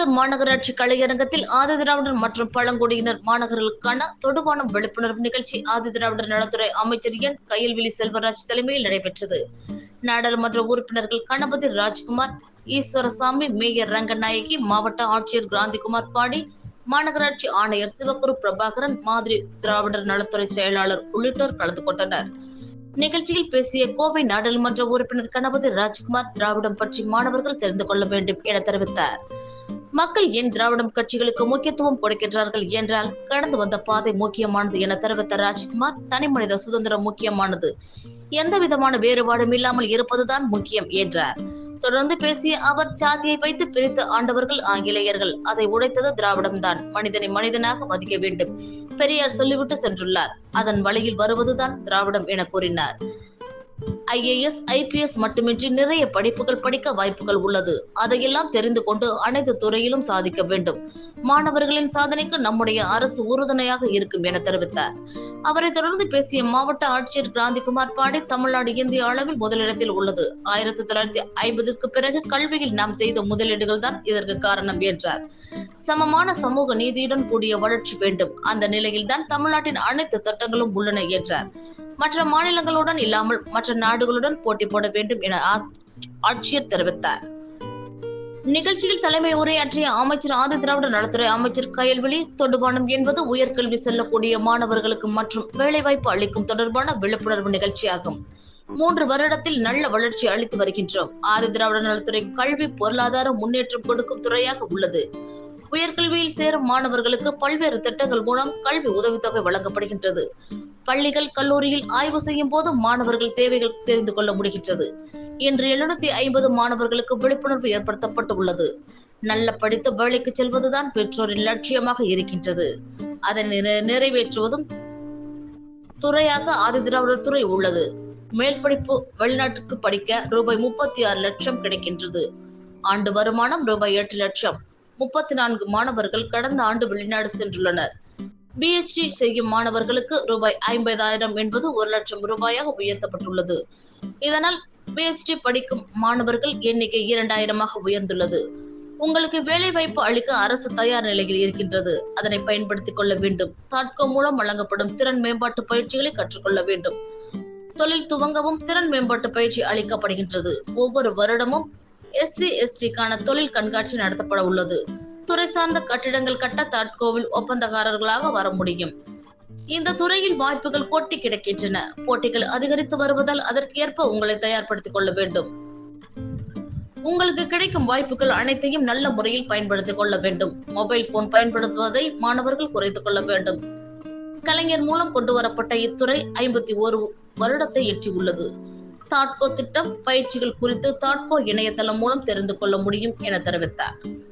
திருப்பத்தூர் மாநகராட்சி கலையரங்கத்தில் ஆதி திராவிடர் மற்றும் பழங்குடியினர் மாணவர்களுக்கான தொடுவானம் விழிப்புணர்வு நிகழ்ச்சி ஆதி திராவிடர் நலத்துறை அமைச்சர் என். கயல்விழி செல்வராஜ் தலைமையில் நடைபெற்றது. நாடாளுமன்ற உறுப்பினர்கள் கணபதி ராஜ்குமார் ஈஸ்வரசாமி மேயர் ரங்கநாயகி மாவட்ட ஆட்சியர் கிராந்திகுமார் பாடி மாநகராட்சி ஆணையர் சிவகுரு பிரபாகரன் மாதிரி திராவிடர் நலத்துறை செயலாளர் உள்ளிட்டோர் கலந்து கொண்டனர். நிகழ்ச்சியில் பேசிய கோவை நாடாளுமன்ற உறுப்பினர் கணபதி ராஜ்குமார் திராவிடம் பற்றி மாணவர்கள் தெரிந்து கொள்ள வேண்டும் என தெரிவித்தார். மக்கள் ஏன் திராவிடம் கட்சிகளுக்கு முக்கியத்துவம் கொடுக்கின்றார்கள் என்றால் கடந்து வந்த பாதை முக்கியமானது என தெரிவித்த ராஜ்குமார் தனிமனித சுதந்திரம் முக்கியமானது. எந்த விதமான வேறுபாடும் இல்லாமல் இருப்பதுதான் முக்கியம் என்றார். தொடர்ந்து பேசிய அவர் சாதியை வைத்து பிரித்து ஆண்டவர்கள் ஆங்கிலேயர்கள். அதை உடைத்தது திராவிடம் தான் மனிதனை மனிதனாக மதிக்க வேண்டும். பெரியார் சொல்லிவிட்டு சென்றுள்ளார். அதன் வழியில் வருவதுதான் திராவிடம் என கூறினார். ஐஏஎஸ் ஐபிஎஸ் மட்டுமின்றி நிறைய படிப்புகள் படிக்க வாய்ப்புகள் உள்ளது. அதையெல்லாம் தெரிந்து கொண்டு அனைத்து துறையிலும் சாதிக்க வேண்டும். மாணவர்களின் சாதனைக்கு நம்முடைய அரசு உறுதுணையாக இருக்கும் என தெரிவித்தார். அவரை தொடர்ந்து பேசிய மாவட்ட ஆட்சியர் கிராந்திகுமார் பாடி தமிழ்நாடு இந்திய அளவில் முதலிடத்தில் உள்ளது. ஆயிரத்தி தொள்ளாயிரத்தி ஐம்பதுக்கு பிறகு கல்வியில் நாம் செய்த முதலீடுகள் தான் இதற்கு காரணம் என்றார். சமமான சமூக நீதியுடன் கூடிய வளர்ச்சி வேண்டும். அந்த நிலையில் தான் தமிழ்நாட்டின் அனைத்து திட்டங்களும் உள்ளன என்றார். மற்ற மாநிலங்களுடன் இல்லாமல் மற்ற நாடுகளுடன் போட்டி போட வேண்டும் என ஆட்சியர் தெரிவித்தார். நிகழ்ச்சியில் தலைமை உரையாற்றிய அமைச்சர் ஆதி திராவிட நலத்துறை அமைச்சர் கயல்வெளி தொடுவானம் என்பது உயர்கல்வி செல்லக்கூடிய மாணவர்களுக்கு மற்றும் வேலைவாய்ப்பு அளிக்கும் தொடர்பான விழிப்புணர்வு நிகழ்ச்சியாகும். மூன்று வருடத்தில் நல்ல வளர்ச்சி அளித்து வருகின்றோம். ஆதி திராவிட நலத்துறை கல்வி பொருளாதார முன்னேற்றம் கொடுக்கும் துறையாக உள்ளது. உயர்கல்வியில் சேரும் மாணவர்களுக்கு பல்வேறு திட்டங்கள் மூலம் கல்வி உதவித்தொகை வழங்கப்படுகின்றது. பள்ளிகள் கல்லூரியில் ஆய்வு செய்யும் போது மாணவர்கள் தேவைகள் தெரிந்து கொள்ள முடிகின்றது. இன்று எழுநூத்தி ஐம்பது மாணவர்களுக்கு விழிப்புணர்வு ஏற்படுத்தப்பட்டு உள்ளது நல்ல படித்து வேலைக்கு செல்வதுதான் பெற்றோரின் லட்சியமாக இருக்கின்றது. அதனை நிறைவேற்றுவதும் துறையாக ஆதிதிராவிடர் துறை உள்ளது. மேல் படிப்பு வெளிநாட்டுக்கு படிக்க ரூபாய் முப்பத்தி ஆறு லட்சம் கிடைக்கின்றது. ஆண்டு வருமானம் ரூபாய் எட்டு லட்சம். முப்பத்தி நான்கு மாணவர்கள் கடந்த ஆண்டு வெளிநாடு சென்றுள்ளனர். பிஹெச்டி செய்யும் மாணவர்களுக்கு ரூபாய் ஐம்பதாயிரம் என்பது ஒரு லட்சம் ரூபாயாக உயர்த்தப்பட்டுள்ளது. இதனால் பிஹெச்டி படிக்கும் மாணவர்கள் எண்ணிக்கை இரண்டாயிரமாக உயர்ந்துள்ளது. உங்களுக்கு வேலை வாய்ப்பு அளிக்க அரசு தயார் நிலையில் இருக்கின்றது. அதனை பயன்படுத்திக் கொள்ள வேண்டும். தாட்கோ மூலம் வழங்கப்படும் திறன் மேம்பாட்டு பயிற்சிகளை கற்றுக்கொள்ள வேண்டும். தொழில் துவங்கவும் திறன் மேம்பாட்டு பயிற்சி அளிக்கப்படுகின்றது. ஒவ்வொரு வருடமும் எஸ்சி எஸ்டிக்கான தொழில் கண்காட்சி நடத்தப்பட உள்ளது. துறை சார்ந்த கட்டிடங்கள் கட்ட தாட்கோவில் ஒப்பந்தக்காரர்களாக வர முடியும். இந்த துறையில் வாய்ப்புகள் கொட்டி கிடக்கின்றன. போட்டிகள் அதிகரித்து வருவதால் அதற்கேற்ப உங்களை தயார்படுத்திக் கொள்ள வேண்டும். உங்களுக்கு கிடைக்கும் வாய்ப்புகள் அனைத்தையும் நல்ல முறையில் பயன்படுத்திக் கொள்ள வேண்டும். மொபைல் போன் பயன்படுத்துவதை மாணவர்கள் குறைத்துக் கொள்ள வேண்டும். கலைஞர் மூலம் கொண்டு வரப்பட்ட இத்துறை ஐம்பத்தி ஒரு வருடத்தை எட்டியுள்ளது. தாட்கோ திட்டம் பயிற்சிகள் குறித்து தாட்கோ இணையதளம் மூலம் தெரிந்து கொள்ள முடியும் என தெரிவித்தார்.